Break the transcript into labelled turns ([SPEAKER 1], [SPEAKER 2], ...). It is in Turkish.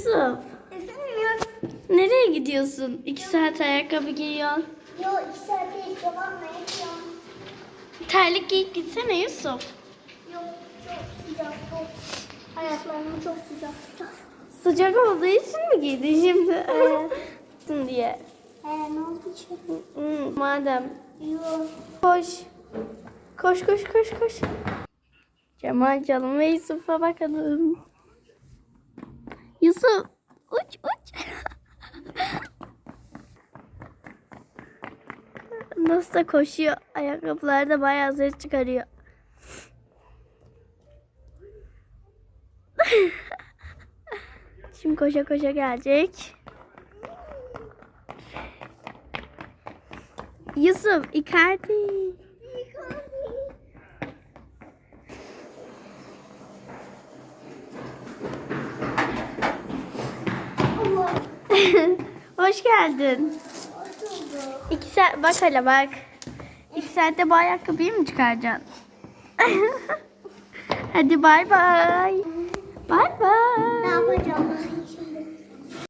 [SPEAKER 1] Yusuf.
[SPEAKER 2] Efendim ya.
[SPEAKER 1] Nereye gidiyorsun? İki saat ayakkabı giyiyorsun.
[SPEAKER 2] Yo iki saat değil edeceğim.
[SPEAKER 1] Terlik giyip gitsene Yusuf.
[SPEAKER 2] Yok çok sıcak çok. Ayaklarım çok sıcak sıcak.
[SPEAKER 1] Sıcak olduğu için mi giydin şimdi?
[SPEAKER 2] Evet.
[SPEAKER 1] Diye.
[SPEAKER 2] Ee, ne oldu ki?
[SPEAKER 1] Hmm, madem.
[SPEAKER 2] Yok.
[SPEAKER 1] Koş. Koş koş koş koş. Cemal Canım ve Yusuf'a bakalım. Yusuf. Uç uç. Nasıl da koşuyor. Ayakkabılar da bayağı ses çıkarıyor. Şimdi koşa koşa gelecek. Yusuf, Icardi. Hoş geldin. İki saat, bak hele bak. İki saatte bu ayakkabıyı mı çıkaracaksın? Hadi bay bay. Bay bay.
[SPEAKER 2] Ne yapacağım?